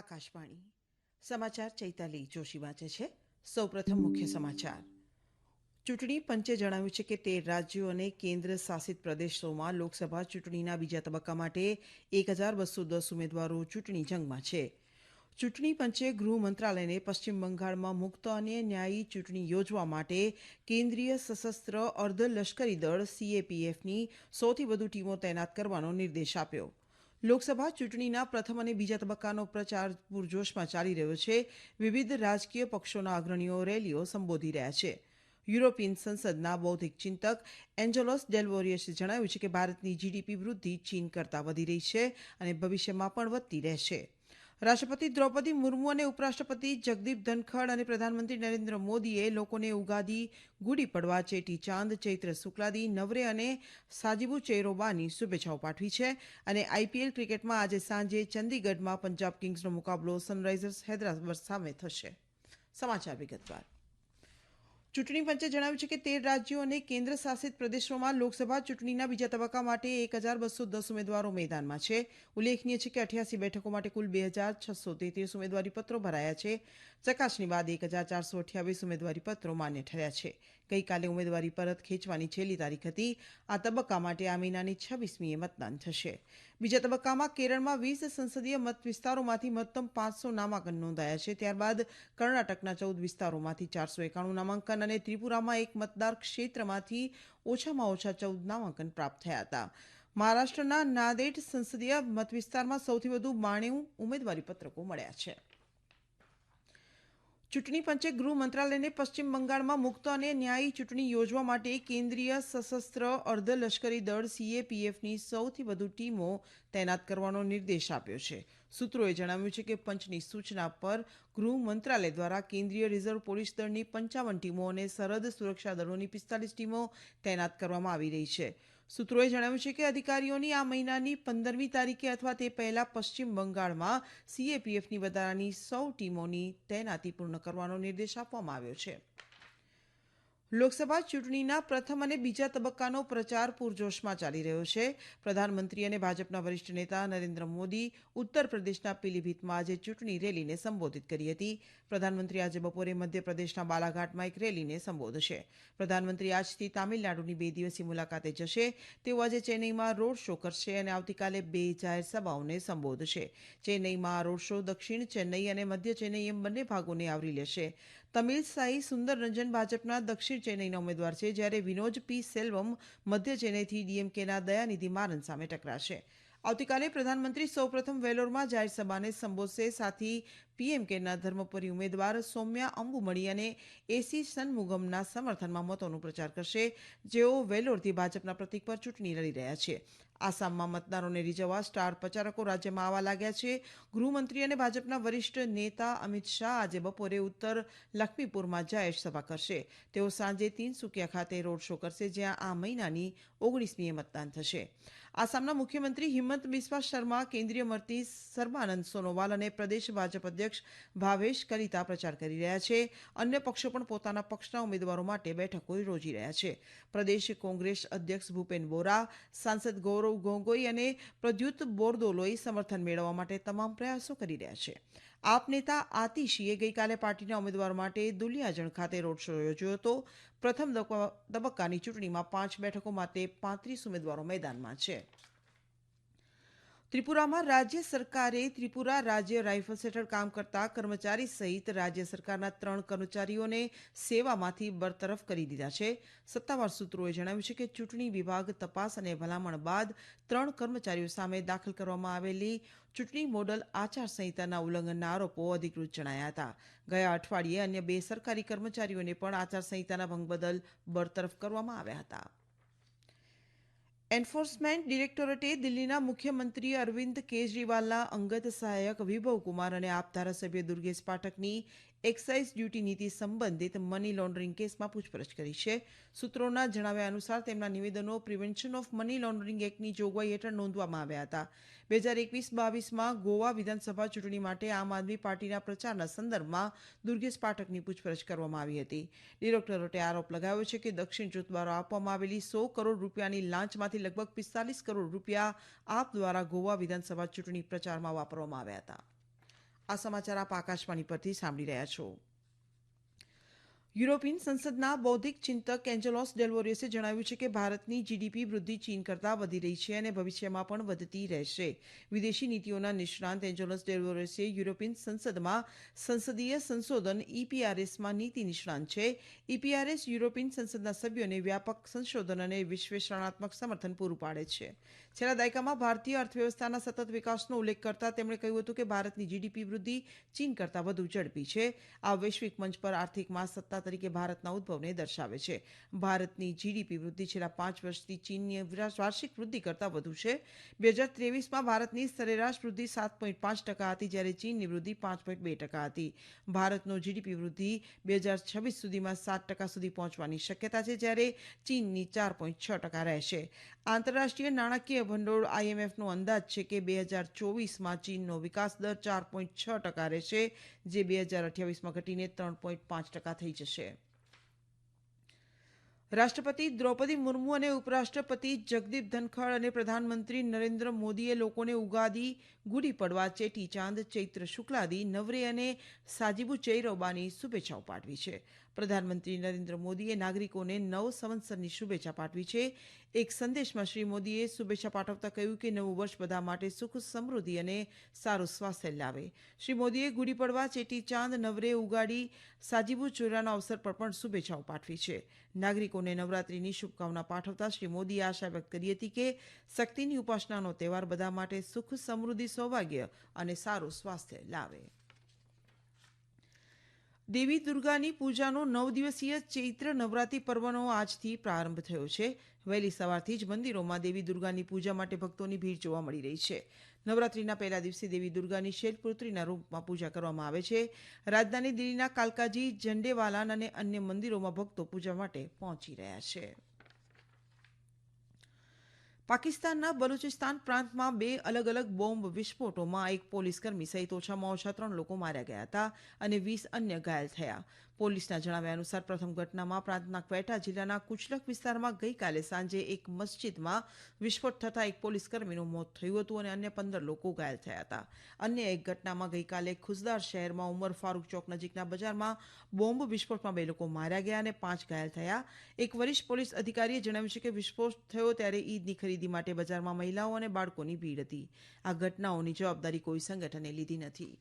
આકાશવાણી. સમાચાર ચૈતાલી જોશી વાંચે છે. સૌપ્રથમ મુખ્ય સમાચાર. ચૂંટણી પંચે જણાવ્યું છે કે તેર રાજ્યો અને કેન્દ્ર શાસિત પ્રદેશોમાં લોકસભા ચૂંટણીના બીજા તબક્કા માટે એક હજાર બસો દસ ઉમેદવારો ચૂંટણી જંગમાં છે. ચૂંટણી પંચે ગૃહ મંત્રાલયને પશ્ચિમ બંગાળમાં મુક્ત અને ન્યાયી ચૂંટણી યોજવા માટે કેન્દ્રીય સશસ્ત્ર અર્ધ લશ્કરી દળ સીએપીએફની સૌથી વધુ ટીમો તૈનાત કરવાનો નિર્દેશ આપ્યો. લોકસભા ચૂંટણીના પ્રથમ અને બીજા તબક્કાનો પ્રચાર પૂરજોશમાં ચાલી રહ્યો છે. વિવિધ રાજકીય પક્ષોના અગ્રણીઓ રેલીઓ સંબોધી રહ્યા છે. યુરોપિયન સંસદના બૌદ્ધિક ચિંતક એન્જેલોસ ડેલવોરિયસે જણાવ્યું છે કે ભારતની જીડીપી વૃદ્ધિ ચીન કરતાં વધી રહી છે અને ભવિષ્યમાં પણ વધતી રહેશે. રાષ્ટ્રપતિ દ્રૌપદી મુર્મુ અને ઉપરાષ્ટ્રપતિ જગદીપ ધનખડ અને પ્રધાનમંત્રી નરેન્દ્ર મોદીએ લોકોને ઉગાદી ગુડી પડવા, ચેટી ચાંદ, ચૈત્ર શુક્લાદી, નવરે અને સાજીબુ ચેરોબાની શુભેચ્છાઓ પાઠવી છે. અને આઈપીએલ ક્રિકેટમાં આજે સાંજે ચંદીગઢમાં પંજાબ કિંગ્સનો મુકાબલો સનરાઇઝર્સ હૈદરાબાદ સામે થશે. સમાચાર વિગતવાર. ચૂંટણી પંચે જણાવ્યું છે કે તેર રાજ્યો અને કેન્દ્ર શાસિત પ્રદેશોમાં લોકસભા ચૂંટણીના બીજા તબક્કા માટે એક હજાર બસો દસ ઉમેદવારો મેદાનમાં છે. ઉલ્લેખનીય છે કે અઠ્યાસી બેઠકો માટે કુલ બે હજાર છસો તેત્રીસ ઉમેદવારી પત્રો ભરાયા છે. ચકાસણી બાદ એક હજાર ચારસો અઠ્યાવીસ ઉમેદવારી પત્રો માન્ય ઠર્યા છે. ગઈકાલે ઉમેદવારી પરત ખેંચવાની છેલ્લી તારીખ હતી. આ તબક્કા માટે આ મહિનાની છવ્વીસમીએ મતદાન થશે. બીજા તબક્કામાં કેરળમાં વીસ સંસદીય મત વિસ્તારોમાંથી મહત્તમ પાંચસો નામાંકન નોંધાયા છે. ત્યારબાદ કર્ણાટકના ચૌદ વિસ્તારોમાંથી ચારસો એકાણું નામાંકન અને ત્રિપુરામાં એક મતદાર ક્ષેત્રમાંથી ઓછામાં ઓછા ચૌદ નામાંકન પ્રાપ્ત થયા હતા. મહારાષ્ટ્રના નાદેડ સંસદીય મતવિસ્તારમાં સૌથી વધુ બાણું ઉમેદવારી પત્રકો મળ્યા છે. ચૂંટણી પંચે ગૃહ મંત્રાલયને પશ્ચિમ બંગાળમાં મુક્ત અને ન્યાયી ચૂંટણી યોજવા માટે કેન્દ્રીય સશસ્ત્ર અર્ધલશ્કરી દળ સીએપીએફની સૌથી વધુ ટીમો તૈનાત કરવાનો નિર્દેશ આપ્યો છે. સૂત્રોએ જણાવ્યું છે કે પંચની સૂચના પર ગૃહ મંત્રાલય દ્વારા કેન્દ્રીય રિઝર્વ પોલીસ દળની પંચાવન ટીમો અને સરહદ સુરક્ષા દળોની પિસ્તાલીસ ટીમો તૈનાત કરવામાં આવી રહી છે. સૂત્રોએ જણાવ્યું છે કે અધિકારીઓની આ મહિનાની પંદરમી તારીખે અથવા તે પહેલા પશ્ચિમ બંગાળમાં સીએપીએફની વધારાની સૌ ટીમોની તૈનાતી પૂર્ણ કરવાનો નિર્દેશ આપવામાં આવ્યો છે. લોકસભા ચૂંટણીના પ્રથમ અને બીજા તબક્કાનો પ્રચાર પૂરજોશમાં ચાલી રહ્યો છે. પ્રધાનમંત્રી અને ભાજપના વરિષ્ઠ નેતા નરેન્દ્ર મોદી ઉત્તર પ્રદેશના પીલીભીતમાં આજે ચૂંટણી રેલીને સંબોધિત કરી હતી. પ્રધાનમંત્રી આજે બપોરે મધ્યપ્રદેશના બાલાઘાટમાં એક રેલીને સંબોધશે. પ્રધાનમંત્રી આજથી તામિલનાડુની બે દિવસીય મુલાકાતે જશે. તેઓ આજે ચેન્નઈમાં રોડ શો કરશે અને આવતીકાલે બે જાહેર સભાઓને સંબોધશે. ચેન્નઈમાં રોડ શો દક્ષિણ ચેન્નઈ અને મધ્ય ચેન્નઈ એમ બંને ભાગોને આવરી લેશે. તમિલ સાઈ સુંદર રંજન ભાજપના દક્ષિણ ચેન્નઈના ઉમેદવાર છે, જ્યારે વિનોજ પી સેલ્વમ મધ્ય ચેન્નઈથી ડીએમકેના દયાનિધિ મારન સામે ટકરાશે. આવતીકાલે પ્રધાનમંત્રી સૌપ્રથમ વેલોરમાં જાહેર સભાને સંબોધશે, સાથી પીએમકેના ધર્મપુરી ઉમેદવાર સૌમ્યા અંબુમણી અને એસી સનમુગમના સમર્થનમાં મતોનો પ્રચાર કરશે. જેઓ વેલોરથી ભાજપના પ્રતિક પર ચૂંટણી લડી રહ્યા છે. આસામમાં મતદારોને રીઝવવા સ્ટાર પ્રચારકો રાજ્યમાં આવવા લાગ્યા છે. ગૃહમંત્રી અને ભાજપના વરિષ્ઠ નેતા અમિત શાહ આજે બપોરે ઉત્તર લખમીપુરમાં જાહેર સભા કરશે. તેઓ સાંજે તીનસુકિયા ખાતે રોડ શો કરશે, જ્યાં આ મહિનાની ઓગણીસમીએ મતદાન થશે. આસામના મુખ્યમંત્રી હિમંત બિસ્વા શર્મા, કેન્દ્રીય મંત્રી સર્બાનંદ સોનોવાલ અને પ્રદેશ ભાજપ અધ્યક્ષ ભાવેશ કલિતા પ્રચાર કરી રહ્યા છે. અન્ય પક્ષો પણ પોતાના પક્ષના ઉમેદવારો માટે બેઠકો યોજી રહ્યા છે. પ્રદેશ કોંગ્રેસ અધ્યક્ષ ભૂપેન બોરા, સાંસદ ગૌરવ ગોગોઈ અને પ્રદ્યુત બોરદોલોઈ સમર્થન મેળવવા માટે તમામ પ્રયાસો કરી રહ્યા છે. આપ નેતા આતિશીએ ગઈકાલે પાર્ટીના ઉમેદવાર માટે દુલિયાજણ ખાતે રોડ શો યોજ્યો હતો. પ્રથમ તબક્કાની ચૂંટણીમાં પાંચ બેઠકો માટે પાંત્રીસ ઉમેદવારો મેદાનમાં છે. ત્રિપુરામાં રાજ્ય સરકારે ત્રિપુરા રાજ્ય રાઇફલ્સ હેઠળ કામ કરતા કર્મચારી સહિત રાજ્ય સરકારના ત્રણ કર્મચારીઓને સેવામાંથી બરતરફ કરી દીધા છે. સત્તાવાર સૂત્રોએ જણાવ્યું છે કે ચૂંટણી વિભાગ તપાસ અને ભલામણ બાદ ત્રણ કર્મચારીઓ સામે દાખલ કરવામાં આવેલી ચૂંટણી મોડલ આચારસંહિતાના ઉલ્લંઘનના આરોપો અધિકૃત જણાયા હતા. ગયા અઠવાડિયે અન્ય બે સરકારી કર્મચારીઓને પણ આચારસંહિતાના ભંગ બદલ બરતરફ કરવામાં આવ્યા હતા. એન્ફોર્સમેન્ટ ડિરેક્ટોરેટે દિલ્હીના મુખ્યમંત્રી અરવિંદ કેજરીવાલના અંગત સહાયક વિભવ કુમાર અને આપ ધારાસભ્ય દુર્ગેશ પાઠકની એક્સાઇઝ ડ્યુટી નીતિ સંબંધિત મની લોન્ડરિંગ કેસમાં પૂછપરછ કરી છે. સૂત્રોના જણાવ્યા અનુસાર તેમના નિવેદનો પ્રિવેન્શન ઓફ મની લોન્ડરિંગ એક્ટની જોગવાઈ હેઠળ નોંધવામાં આવ્યા હતા. બે હજાર એકવીસ બાવીસમાં ગોવા વિધાનસભા ચૂંટણી માટે આમ આદમી પાર્ટીના પ્રચારના સંદર્ભમાં દુર્ગેશ પાઠકની પૂછપરછ કરવામાં આવી હતી. ડિરેક્ટરોટે આરોપ લગાવ્યો છે કે દક્ષિણ જૂથ દ્વારા આપવામાં આવેલી સો કરોડ રૂપિયાની લાંચમાંથી લગભગ પિસ્તાલીસ કરોડ રૂપિયા આપ દ્વારા ગોવા વિધાનસભા ચૂંટણી પ્રચારમાં વાપરવામાં આવ્યા હતા. આ સમાચાર આપ આકાશવાણી પરથી સાંભળી રહ્યા છો. યુરોપિયન સંસદના બૌદ્ધિક ચિંતક એન્જેલોસ ડેલવોરિયસે જણાવ્યું છે કે ભારતની જીડીપી વૃદ્ધિ ચીન કરતાં વધી રહી છે અને ભવિષ્યમાં પણ વધતી રહેશે. વિદેશી નીતિઓના નિષ્ણાંત એન્જેલોસ ડેલવોરિયસે યુરોપિયન સંસદમાં સંસદીય સંશોધન ઈપીઆરએસમાં નીતિ નિષ્ણાંત છે. ઈપીઆરએસ યુરોપિયન સંસદના સભ્યોને વ્યાપક સંશોધન અને વિશ્લેષણાત્મક સમર્થન પૂરું પાડે છે. છેલ્લા દાયકામાં ભારતીય અર્થવ્યવસ્થાના સતત વિકાસનો ઉલ્લેખ કરતા તેમણે કહ્યું હતું કે ભારતની જીડીપી વૃદ્ધિ ચીન કરતાં વધુ ઝડપી છે. આ વૈશ્વિક મંચ પર આર્થિક મહાસત્તા તરીકે ભારતના ઉદ્ભવને દર્શાવે છે. ભારતની જીડીપી વૃદ્ધિ છેલ્લા પાંચ વર્ષથી ચીનની વાર્ષિક વૃદ્ધિ કરતાં વધુ છે. બે હજાર ત્રેવીસમાં ભારતની સરેરાશ વૃદ્ધિ સાત પોઈન્ટ પાંચ ટકા હતી, જ્યારે ચીનની વૃદ્ધિ પાંચ પોઈન્ટ બે ટકા હતી. ભારતનો જીડીપી વૃદ્ધિ બે હજાર છવ્વીસ સુધીમાં સાત ટકા સુધી પહોંચવાની શક્યતા છે, જ્યારે ચીનની ચાર પોઈન્ટ છ ટકા રહેશે. આંતરરાષ્ટ્રીય નાણાકીય ભંડોળ આઈએમએફનો અંદાજ છે કે બે હજાર ચોવીસમાં ચીનનો વિકાસ દર ચાર પોઈન્ટ છ ટકા રહેશે, જે બે હજાર અઠ્યાવીસમાં ઘટીને ત્રણ પોઈન્ટ પાંચ ટકા થઈ જશે. રાષ્ટ્રપતિ દ્રૌપદી મુર્મુ અને ઉપરાષ્ટ્રપતિ જગદીપ ધનખડ અને પ્રધાનમંત્રી નરેન્દ્ર મોદીએ લોકોને ઉગાદી ગુડી પડવા ચેટી ચાંદ ચૈત્ર શુક્લાદી, નવરે અને સાજીબુ ચૈરોબાની શુભેચ્છાઓ પાઠવી છે. પ્રધાનમંત્રી નરેન્દ્ર મોદીએ નાગરિકોને નવ સંવત્સરની શુભેચ્છા પાઠવી છે. એક સંદેશમાં શ્રી મોદીએ શુભેચ્છા પાઠવતા કહ્યું કે નવું વર્ષ બધા માટે સુખ, સમૃદ્ધિ અને સારું સ્વાસ્થ્ય લાવે. શ્રી મોદીએ ગુડી પડવા, ચેટી ચાંદ, નવરે ઉગાડી, સાજીબુ ચોરાના અવસર પર પણ શુભેચ્છાઓ પાઠવી છે. નાગરિકોને નવરાત્રીની શુભકામના પાઠવતા શ્રી મોદીએ આશા વ્યક્ત કરી હતી કે શક્તિની ઉપાસનાનો તહેવાર બધા માટે સુખ, સમૃદ્ધિ, સૌભાગ્ય અને સારું સ્વાસ્થ્ય લાવે. દેવી દુર્ગાની પૂજાનો નવ દિવસીય ચૈત્ર નવરાત્રી પર્વનો આજથી પ્રારંભ થયો છે. વહેલી સવારથી જ મંદિરોમાં દેવી દુર્ગાની પૂજા માટે ભક્તોની ભીડ જોવા મળી રહી છે. નવરાત્રીના પહેલા દિવસે દેવી દુર્ગાની શૈલપુત્રીના રૂપમાં પૂજા કરવામાં આવે છે. રાજધાની દિલ્હીના કાલકાજી ઝંડેવાલાન અને અન્ય મંદિરોમાં ભક્તો પૂજા માટે પહોંચી રહ્યા છે. પાકિસ્તાનના બલુચિસ્તાન પ્રાંતમાં બે અલગ અલગ બોમ્બ વિસ્ફોટોમાં એક પોલીસકર્મી સહિત ઓછામાં ઓછા ત્રણ લોકો માર્યા ગયા હતા અને વીસ અન્ય ઘાયલ થયા. પોલીસના જણાવ્યા અનુસાર પ્રથમ ઘટનામાં પ્રાંતના ક્વેટા જિલ્લાના કુચલક વિસ્તારમાં ગઈકાલે સાંજે એક મસ્જિદમાં વિસ્ફોટ થતાં એક પોલીસકર્મીનું મોત થયું હતું અને અન્ય પંદર લોકો ઘાયલ થયા હતા. અન્ય એક ઘટનામાં ગઈકાલે ખુશદાર શહેરમાં ઉમર ફારૂક ચોક નજીકના બજારમાં બોમ્બ વિસ્ફોટમાં બે લોકો માર્યા ગયા અને પાંચ ઘાયલ થયા. એક વરિષ્ઠ પોલીસ અધિકારીએ જણાવ્યું છે કે વિસ્ફોટ થયો ત્યારે ઈદની ખરીદી માટે બજારમાં મહિલાઓ અને બાળકોની ભીડ હતી. આ ઘટનાઓની જવાબદારી કોઈ સંગઠને લીધી નથી.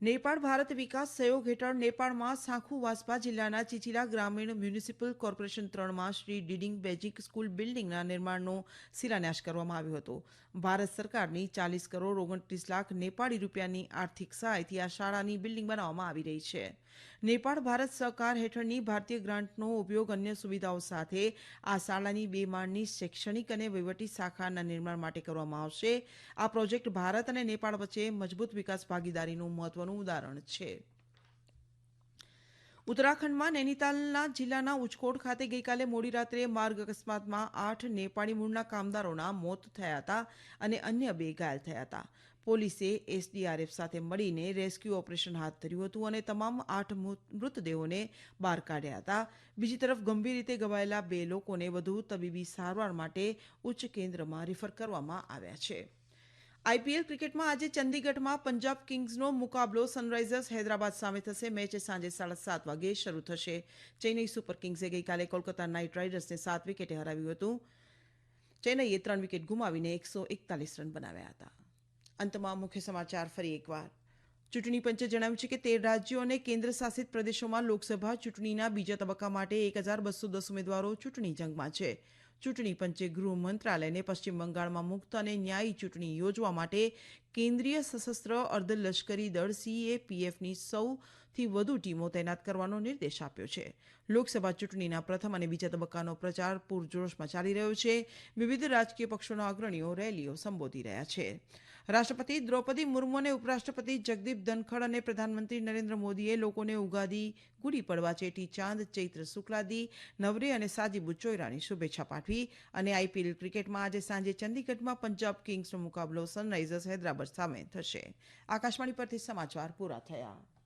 નેપાળ ભારત વિકાસ સહયોગ હેઠળ નેપાળમાં સાંખુ વાસ્પા જિલ્લાના ચીચીલા ગ્રામીણ મ્યુનિસિપલ કોર્પોરેશન ત્રણમાં શ્રી ડીડિંગ બેજિક સ્કૂલ બિલ્ડિંગના નિર્માણનો શિલાન્યાસ કરવામાં આવ્યો હતો. ભારત સરકારની ચાલીસ કરોડ ઓગણત્રીસ લાખ નેપાળી રૂપિયાની આર્થિક સહાયથી આ શાળાની બિલ્ડિંગ બનાવવામાં આવી રહી છે. નેપાળ ભારત સહકાર હેઠળની ભારતીય ગ્રાન્ટનો ઉપયોગ અન્ય સુવિધાઓ સાથે આ શાળાની બે માળની શૈક્ષણિક અને વહીવટી શાખાના નિર્માણ માટે કરવામાં આવશે. આ પ્રોજેક્ટ ભારત અને નેપાળ વચ્ચે મજબૂત વિકાસ ભાગીદારીનું મહત્વનું ઉદાહરણ છે. ઉત્તરાખંડમાં નૈનીતાલના જિલ્લાના ઉચકોટ ખાતે ગઈકાલે મોડી રાત્રે માર્ગ અકસ્માતમાં આઠ નેપાળી મૂળના કામદારોના મોત થયા હતા અને અન્ય બે ઘાયલ થયા હતા. પોલીસે એસડીઆરએફ સાથે મળીને રેસ્ક્યુ ઓપરેશન હાથ ધર્યું હતું અને તમામ આઠ મૃતદેહોને બહાર કાઢ્યા હતા. બીજી તરફ ગંભીર રીતે ઘવાયેલા બે લોકોને વધુ તબીબી સારવાર માટે ઉચ્ચ કેન્દ્રમાં રિફર કરવામાં આવ્યા છે. આઈપીએલ ક્રિકેટમાં આજે ચંદીગઢમાં પંજાબ કિંગ્સનો મુકાબલો સનરાઇઝર્સ હૈદરાબાદ સામે થશે. મેચ સાંજે સાડા સાત વાગે શરૂ થશે. ચેન્નઈ સુપર કિંગ્સે ગઈકાલે કોલકાતા નાઇટ રાઇડર્સને સાત વિકેટે હરાવ્યું હતું. ચેન્નઈએ ત્રણ વિકેટ ગુમાવીને એકસો એકતાલીસ રન બનાવ્યા હતા. અંતમાં મુખ્ય સમાચાર ફરી એકવાર. ચૂંટણી પંચે જણાવ્યું છે કે તેર રાજ્યો અને કેન્દ્ર શાસિત પ્રદેશોમાં લોકસભા ચૂંટણીના બીજા તબક્કા માટે એક હજાર બસો દસ ઉમેદવારો ચૂંટણી જંગમાં છે. ચૂંટણી પંચે ગૃહ મંત્રાલયને પશ્ચિમ બંગાળમાં મુક્ત અને ન્યાયી ચૂંટણી યોજવા માટે કેન્દ્રીય સશસ્ત્ર અર્ધલશ્કરી દળ સીએપીએફની સૌથી વધુ ટીમો તૈનાત કરવાનો નિર્દેશ આપ્યો છે. લોકસભા ચૂંટણીના પ્રથમ અને બીજા તબક્કાનો પ્રચાર પૂરજોશમાં ચાલી રહ્યો છે. વિવિધ રાજકીય પક્ષોના અગ્રણીઓ રેલીઓ સંબોધી રહ્યા છે. રાષ્ટ્રપતિ દ્રૌપદી મુર્મુ અને ઉપરાષ્ટ્રપતિ જગદીપ ધનખડ અને પ્રધાનમંત્રી નરેન્દ્ર મોદીએ લોકોને ઉગાદી, ગુડી પડવા ચેટી ચાંદ, ચૈત્ર શુક્લાદી, નવરે અને સાજીબુ ચોયરાની શુભેચ્છા પાઠવી અને આઈપીએલ ક્રિકેટમાં આજે સાંજે ચંદીગઢમાં પંજાબ કિંગ્સનો મુકાબલો સનરાઇઝર્સ હૈદરાબાદ સામે થશે. આકાશવાણી પરથી સમાચાર પૂરા થયા.